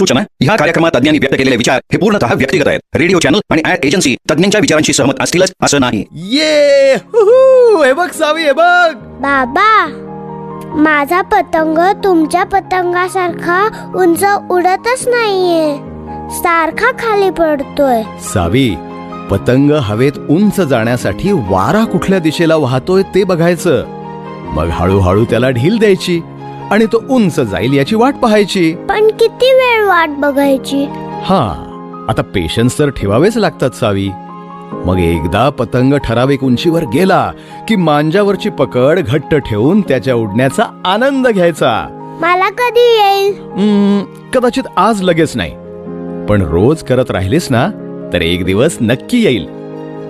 सूचना ह्या कार्यक्रमात तज्ञांनी व्यक्त केलेले विचार हे पूर्णतः व्यक्तिगत आहेत. रेडिओ चॅनल आणि ऍड एजन्सी तज्ञांच्या विचारांशी सहमत असतीलच असं नाही. ये हुहू, हे बघ सावी हे बघ. बाबा माझा पतंग तुमच्या पतंगासारखा उंच उडतच नाहीये. सारखा खाली पडतोय. सावी पतंग हवेत उंच जाण्यासाठी वारा कुठल्या दिशेला वाहतोय ते बघायचं. मग हळूहळू त्याला ढील द्यायची. आणि तो उंच जाईल याची वाट पाहायची. पण किती वेळ वाट बघायची? हा आता पेशन्स तर ठेवावेच लागतात सावी. मग एकदा पतंग ठराविक उंचीवर गेला की मांजावरची पकड घट्ट ठेवून त्याच्या उडण्याचा आनंद घ्यायचा. मला कधी येईल? कदाचित आज लगेच नाही. पण रोज करत राहिलीस ना तर एक दिवस नक्की येईल.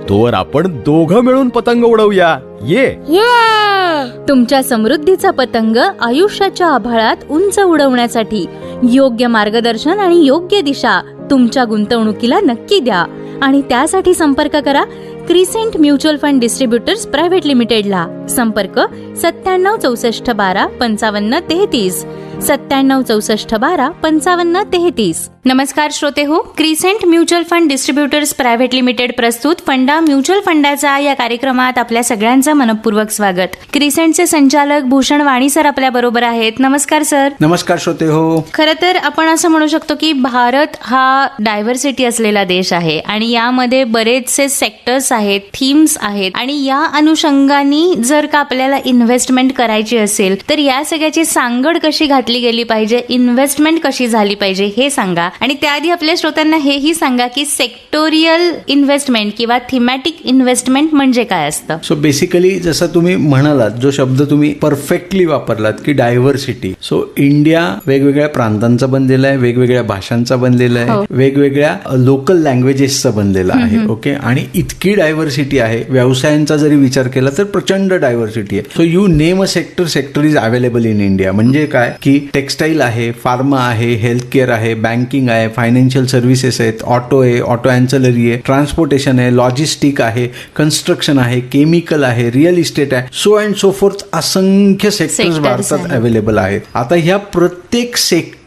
तोवर आपण दोघं मिळून पतंग उडवूया. ये. ये! तुमच्या समृद्धीचा पतंग आयुष्याच्या आभाळात उंच उडवण्यासाठी योग्य मार्गदर्शन आणि योग्य दिशा तुमच्या गुंतवणुकीला नक्की द्या. आणि त्यासाठी संपर्क करा Crescent Mutual Fund Distributors Private लिमिटेडला. संपर्क सत्त्याण्णव चौसष्ट बारा पंचावन्न तेहतीस. सत्त्याण्णव चौसष्ट बारा पंचावन्न तेहतीस. नमस्कार श्रोते हो Crescent Mutual Fund Distributors Private Limited प्रस्तुत फंडा म्युच्युअल फंडाचा या कार्यक्रमात आपल्या सगळ्यांचं मनपूर्वक स्वागत. क्रिसेंटचे संचालक भूषण वाणी सर आपल्या बरोबर आहेत. नमस्कार सर. नमस्कार श्रोते हो. खर तर आपण असं म्हणू शकतो की भारत हा डायव्हर्सिटी असलेला देश आहे आणि यामध्ये बरेचसे सेक्टर्स आहेत थीम्स आहेत आणि या अनुषंगाने जर का आपल्याला इन्व्हेस्टमेंट करायची असेल तर या सगळ्याची सांगड कशी घातली गेली पाहिजे इन्व्हेस्टमेंट कशी झाली पाहिजे हे सांगा. आणि त्याआधी आपल्या श्रोत्यांना हेही सांगा की सेक्टोरियल इन्व्हेस्टमेंट किंवा थिमॅटिक इन्व्हेस्टमेंट म्हणजे काय असतं? सो बेसिकली जसं तुम्ही म्हणालात जो शब्द तुम्ही परफेक्टली वापरलात की डायव्हर्सिटी सो इंडिया वेगवेगळ्या प्रांतांचा बनलेला आहे वेगवेगळ्या भाषांचा बनलेला आहे वेगवेगळ्या लोकल लँग्वेजेसचा बनलेला आहे ओके आणि इतकी डायव्हर्सिटी आहे व्यवसायांचा जरी विचार केला तर प्रचंड डायव्हर्सिटी आहे. So you name a sector sector is available in India म्हणजे काय? की टेक्सटाईल आहे फार्मा आहे हेल्थ केअर आहे बँकिंग आहे फायनान्शियल सर्व्हिसेस आहेत ऑटो आहे ऑटो अँचलरी आहे ट्रान्सपोर्टेशन आहे लॉजिस्टिक आहे कन्स्ट्रक्शन आहे केमिकल आहे रिअल इस्टेट आहे सो अँड सो फोर्थ असंख्य सेक्टर्स भारतात. अवेलेबल आहेत आता ह्या प्रत्येक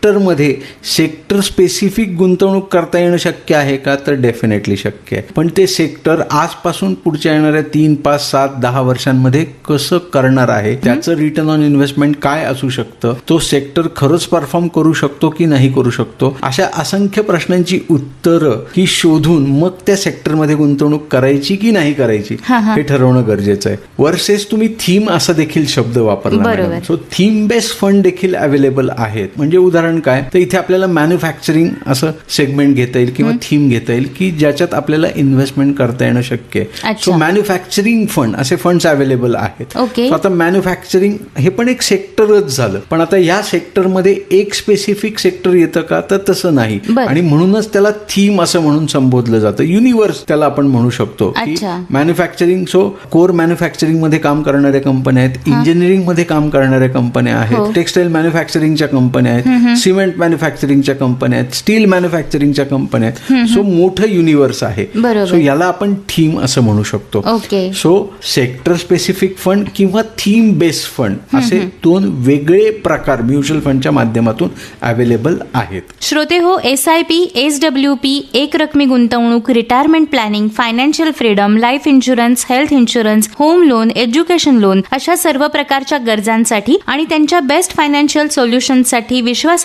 सेक्टरमध्ये सेक्टर स्पेसिफिक गुंतवणूक करता येणं शक्य आहे का? तर डेफिनेटली शक्य आहे. पण ते सेक्टर आजपासून पुढच्या येणाऱ्या तीन पाच सात दहा वर्षांमध्ये कसं करणार आहे? त्याचं रिटर्न ऑन इन्व्हेस्टमेंट काय असू शकतं? तो सेक्टर खरंच परफॉर्म करू शकतो की नाही करू शकतो? अशा असंख्य प्रश्नांची उत्तरं ही शोधून मग त्या सेक्टरमध्ये गुंतवणूक करायची की नाही करायची? हे ठरवणं गरजेचं आहे. वर्सेस तुम्ही थीम असा देखील शब्द वापरला. सो थीम बेस्ड फंड देखील अवेलेबल आहेत. म्हणजे उदाहरण काय? तर इथे आपल्याला मॅन्युफॅक्चरिंग असं सेगमेंट घेता येईल किंवा थीम घेता येईल की ज्याच्यात आपल्याला इन्व्हेस्टमेंट करता येणं शक्य आहे. सो मॅन्युफॅक्चरिंग फंड असे फंड्स अवेलेबल आहेत. आता मॅन्युफॅक्चरिंग हे पण एक सेक्टरच झालं. पण आता या सेक्टरमध्ये एक स्पेसिफिक सेक्टर येतं का? तर तसं नाही. आणि म्हणूनच त्याला थीम असं म्हणून संबोधलं जातं. युनिव्हर्स त्याला आपण म्हणू शकतो. मॅन्युफॅक्चरिंग सो कोर मॅन्युफॅक्चरिंगमध्ये काम करणाऱ्या कंपन्या आहेत. इंजिनिअरिंगमध्ये काम करणाऱ्या कंपन्या. आहेत. टेक्सटाईल मॅन्युफॅक्चरिंगच्या कंपन्या आहेत. सिमेंट मॅन्युफॅक्चरिंगच्या कंपन्या आहेत स्टील मॅन्युफॅक्चरिंगच्या कंपन्या आहेत. सो मोठं युनिव्हर्स आहे. सो याला आपण थीम असं म्हणू शकतो. Okay. So sector specific fund किंवा थीम बेस्ड फंड असे दोन वेगळे प्रकार म्युच्युअल फंडच्या माध्यमातून अवेलेबल आहेत. श्रोते हो S I P S W P एक रकमी गुंतवणूक retirement planning financial freedom life insurance health insurance home loan education loan अशा सर्व प्रकारच्या गरजांसाठी आणि त्यांच्या बेस्ट फायनान्शियल सोल्युशनसाठी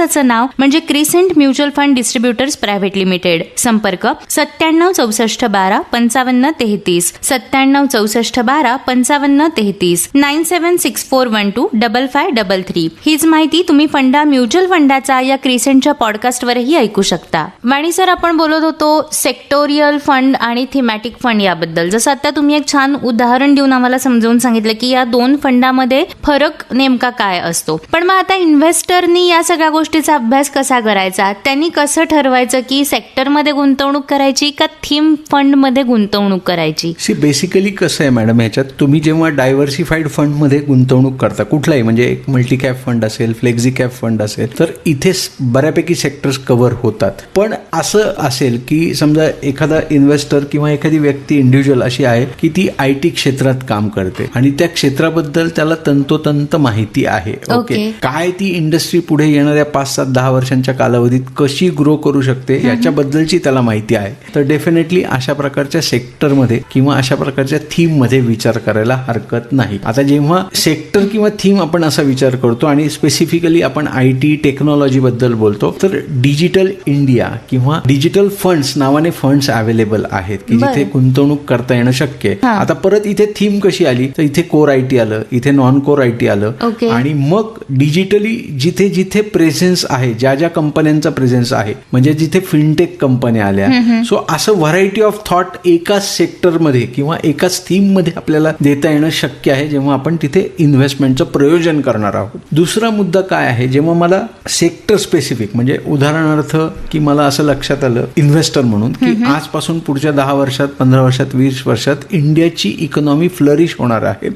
विश्वासाचं नाव म्हणजे Crescent Mutual Fund Distributors Private Limited. संपर्क सत्त्याण्णव चौसष्ट बारा पंचावन्न तेहतीस. सत्त्याण्णव चौसष्ट बारा पंचावन्न तेहतीस. Nine seven six four one two double five double three. हीच माहिती तुम्ही फंडा म्युच्युअल फंडाचा या क्रिसेंटच्या पॉडकास्टवरही ऐकू शकता. वाणी सर आपण बोलत होतो सेक्टोरियल फंड आणि थिमॅटिक फंड याबद्दल. जसं आता तुम्ही एक छान उदाहरण देऊन आम्हाला समजावून सांगितलं की या दोन फंडामध्ये फरक नेमका काय असतो. पण मग आता इन्व्हेस्टरनी या सगळ्या गोष्टी गोष्टीचा अभ्यास कसा करायचा? त्यांनी कसं ठरवायचं की सेक्टरमध्ये गुंतवणूक करायची का थीम फंडमध्ये गुंतवणूक करायची? सी बेसिकली कसं आहे मॅडम ह्याच्यात तुम्ही जेव्हा डायव्हर्सिफाईड फंडमध्ये गुंतवणूक करता कुठलाही म्हणजे एक मल्टी कॅप फंड असेल फ्लेक्झी कॅप फंड असेल तर इथे बऱ्यापैकी सेक्टर्स कव्हर होतात. पण असं असेल की समजा एखादा इन्व्हेस्टर किंवा एखादी व्यक्ती इंडिव्हिज्युअल अशी आहे की ती आय टी क्षेत्रात काम करते आणि त्या क्षेत्राबद्दल त्याला तंतोतंत माहिती आहे. Okay. काय ती इंडस्ट्री पुढे येणाऱ्या पाच पाच सात दहा वर्षांच्या कालावधीत कशी ग्रो करू शकते याच्याबद्दलची त्याला माहिती आहे. तर डेफिनेटली अशा प्रकारच्या सेक्टरमध्ये किंवा अशा प्रकारच्या थीममध्ये विचार करायला हरकत नाही. आता जेव्हा सेक्टर किंवा थीम आपण असा विचार करतो आणि स्पेसिफिकली आपण आय टी टेक्नॉलॉजी बद्दल बोलतो तर डिजिटल इंडिया किंवा डिजिटल फंड्स नावाने फंड्स अवेलेबल आहेत की जिथे गुंतवणूक करता येणं शक्य आहे. आता परत इथे थीम कशी आली? तर इथे कोर आय टी आलं इथे नॉन कोर आय टी आलं. आणि मग डिजिटली जिथे जिथे प्रेझेन्स आहे ज्या ज्या कंपन्यांचा प्रेझेन्स आहे. म्हणजे जिथे फिनटेक कंपन्या आल्या सो असं व्हरायटी ऑफ थॉट एकाच सेक्टरमध्ये किंवा एकाच थीममध्ये आपल्याला देता येणं शक्य आहे जेव्हा आपण तिथे इन्व्हेस्टमेंटचं प्रयोजन करणार आहोत. दुसरा मुद्दा काय आहे जेव्हा मला सेक्टर स्पेसिफिक म्हणजे उदाहरणार्थ की मला असं लक्षात आलं इन्व्हेस्टर म्हणून की आजपासून पुढच्या दहा वर्षात पंधरा वर्षात वीस वर्षात इंडियाची इकॉनॉमी फ्लरिश होणार आहे.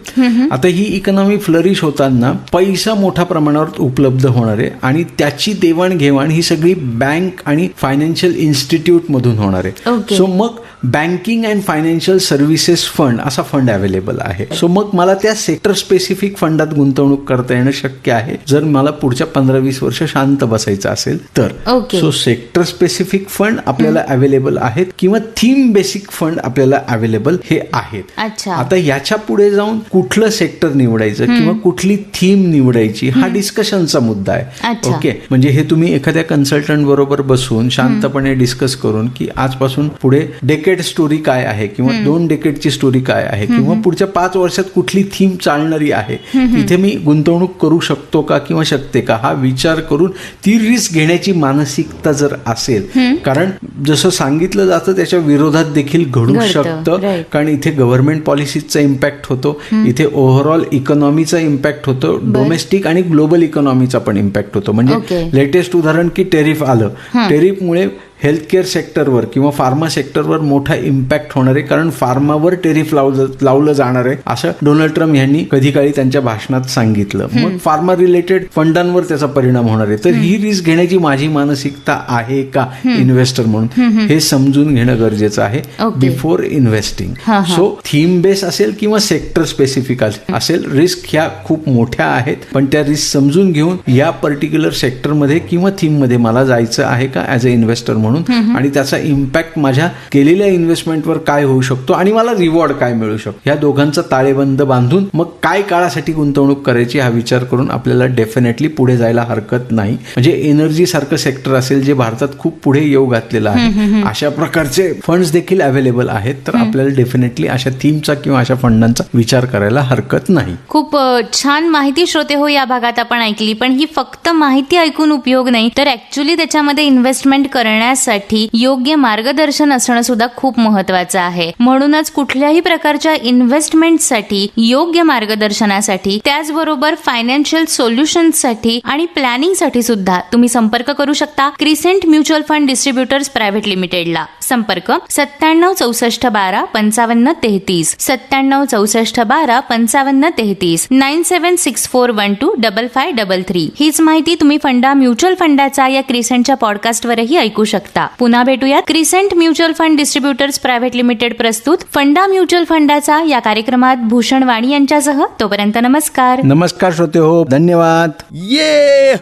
आता ही इकॉनॉमी फ्लरिश होताना पैसा मोठ्या प्रमाणावर उपलब्ध होणार आहे आणि त्याची देवाणघेवाण ही सगळी बँक आणि फायनान्शियल इन्स्टिट्यूट मधून होणार आहे. सो मग banking and financial services fund असा फंड अवेलेबल आहे. सो मग मला त्या सेक्टर स्पेसिफिक फंडात गुंतवणूक करता येणं शक्य आहे? जर मला पुढच्या पंधरा वीस वर्ष शांत बसायचं असेल तर. सो सेक्टर स्पेसिफिक फंड आपल्याला अवेलेबल आहेत किंवा थीम बेसिक फंड आपल्याला अवेलेबल हे आहेत. आता याच्यापुढे जाऊन कुठलं सेक्टर निवडायचं किंवा कुठली थीम निवडायची हा डिस्कशनचा मुद्दा आहे. ओके म्हणजे हे तुम्ही एखाद्या कन्सल्टंट बरोबर बसून शांतपणे डिस्कस करून की आजपासून पुढे डेकेड स्टोरी काय आहे किंवा दोन डेकेडची स्टोरी काय आहे किंवा पुढच्या पाच वर्षात कुठली थीम चालणारी आहे तिथे मी गुंतवणूक करू शकतो का किंवा शकते का हा विचार करून ती रिस्क घेण्याची मानसिकता जर असेल कारण जसं सांगितलं जातं त्याच्या विरोधात देखील घडू शकतं. कारण इथे गव्हर्नमेंट पॉलिसीचा इम्पॅक्ट होतो इथे ओव्हरऑल इकॉनॉमीचा इम्पॅक्ट होतो डोमेस्टिक आणि ग्लोबल इकॉनॉमीचा पण इम्पॅक्ट होतो. म्हणजे. लेटेस्ट उदाहरण की टेरिफ आलं. टेरिफमुळे हेल्थ केअर सेक्टरवर किंवा फार्मा सेक्टरवर मोठा इम्पॅक्ट होणार आहे. कारण फार्मावर टेरिफ लावलं लावलं जाणार आहे असं डोनाल्ड ट्रम्प यांनी कधी काळी त्यांच्या भाषणात सांगितलं. मग फार्मा रिलेटेड फंडांवर त्याचा परिणाम होणार आहे. तर ही रिस्क घेण्याची माझी मानसिकता आहे का इन्व्हेस्टर म्हणून? हे समजून घेणं गरजेचं आहे. Before investing so theme base असेल किंवा सेक्टर स्पेसिफिक असेल रिस्क ह्या खूप मोठ्या आहेत. पण त्या रिस्क समजून घेऊन या पर्टिक्युलर सेक्टरमध्ये किंवा थीममध्ये मला जायचं आहे का ऍज अ इन्व्हेस्टर म्हणून? आणि त्याचा इम्पॅक्ट माझ्या केलेल्या इन्व्हेस्टमेंटवर काय होऊ शकतो आणि मला रिवॉर्ड काय मिळू शकतो. या दोघांचा ताळेबंद बांधून मग काय काळासाठी गुंतवणूक करायची हा विचार करून आपल्याला डेफिनेटली पुढे जायला हरकत नाही. म्हणजे एनर्जी सारखं सेक्टर असेल जे भारतात खूप पुढे येऊ घातलेलं आहे. अशा प्रकारचे फंड्स देखील अवेलेबल आहेत. तर आपल्याला डेफिनेटली अशा थीमचा किंवा अशा फंडांचा विचार करायला हरकत नाही. खूप छान माहिती श्रोते हो या भागात आपण ऐकली. पण ही फक्त माहिती ऐकून उपयोग नाही तर ऍक्च्युली त्याच्यामध्ये इन्व्हेस्टमेंट करण्यासाठी योग्य मार्गदर्शन असणं सुद्धा खूप महत्वाचं आहे. म्हणूनच कुठल्याही प्रकारच्या इन्व्हेस्टमेंटसाठी योग्य मार्गदर्शनासाठी त्याचबरोबर फायनान्शियल सोल्युशन्ससाठी आणि प्लॅनिंगसाठी सुद्धा तुम्ही संपर्क करू शकता Crescent Mutual Fund Distributors Private लिमिटेडला. संपर्क सत्त्याण्णव चौसष्ट बारा पंचावन्न तेहतीस. सत्त्याण्णव चौसष्ट बारा पंचावन्न तेहतीस. Nine seven six four one two double five double three. हीच माहिती तुम्ही फंडा म्युच्युअल फंडाचा या क्रिसेंटच्या पॉडकास्टवरही ऐकू शकता. पुन्हा भेटूयात. Crescent Mutual Fund Distributors Private Limited प्रस्तुत फंडा म्युच्युअल फंडाचा या कार्यक्रमात भूषण वाणी यांच्यासह. तोपर्यंत नमस्कार. नमस्कार श्रोते हो धन्यवाद. ये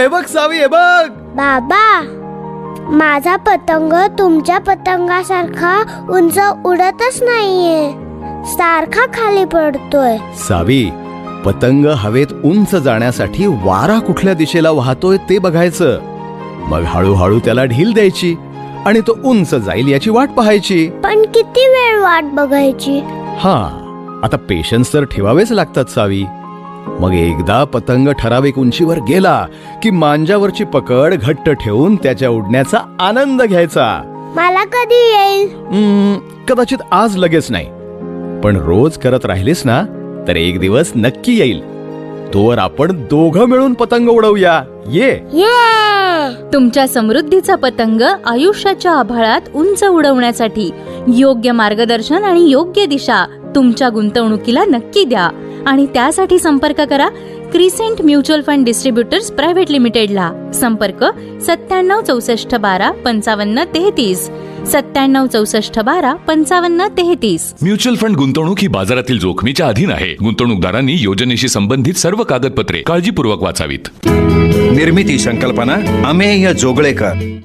हे बघ सावी हे बघ. बाबा. माझा पतंग तुमच्या पतंगासारखा उंच उडतच नाहीये. सारखा खाली पडतोय. सावी पतंग हवेत उंच जाण्यासाठी वारा कुठल्या दिशेला वाहतोय ते बघायचं. मग हळूहळू त्याला ढील द्यायची आणि तो उंच जाईल याची वाट पाहायची. पण किती वेळ वाट बघायची? हा आता पेशन्स तर ठेवावेच लागतात सावी. मग एकदा पतंग ठराविक उंचीवर गेला की मांजावरची पकड घट्ट ठेवून त्याच्या उडण्याचा आनंद घ्यायचा. मला कधी येईल? हम्म, कदाचित आज लगेच नाही. पण रोज करत राहिलीस ना तर एक दिवस नक्की येईल. तोवर आपण दोघं मिळून पतंग उडवूया. ये. ये! तुमच्या समृद्धीचा पतंग आयुष्याच्या आभाळात उंच उडवण्यासाठी योग्य मार्गदर्शन आणि योग्य दिशा तुमच्या गुंतवणुकीला नक्की द्या. आणि त्यासाठी संपर्क करा Crescent Mutual Fund Distributors Private लिमिटेडला. संपर्क सत्त्याण्णव चौसष्ट बारा पंचावन्न तेहतीस. सत्त्याण्णव चौसष्ट बारा पंचावन्न तेहतीस. म्युच्युअल फंड गुंतवणूक ही बाजारातील जोखमीच्या अधीन आहे. गुंतवणूकदारांनी योजनेशी संबंधित सर्व कागदपत्रे काळजीपूर्वक वाचावीत. निर्मिती संकल्पना अमेय जोगळेकर.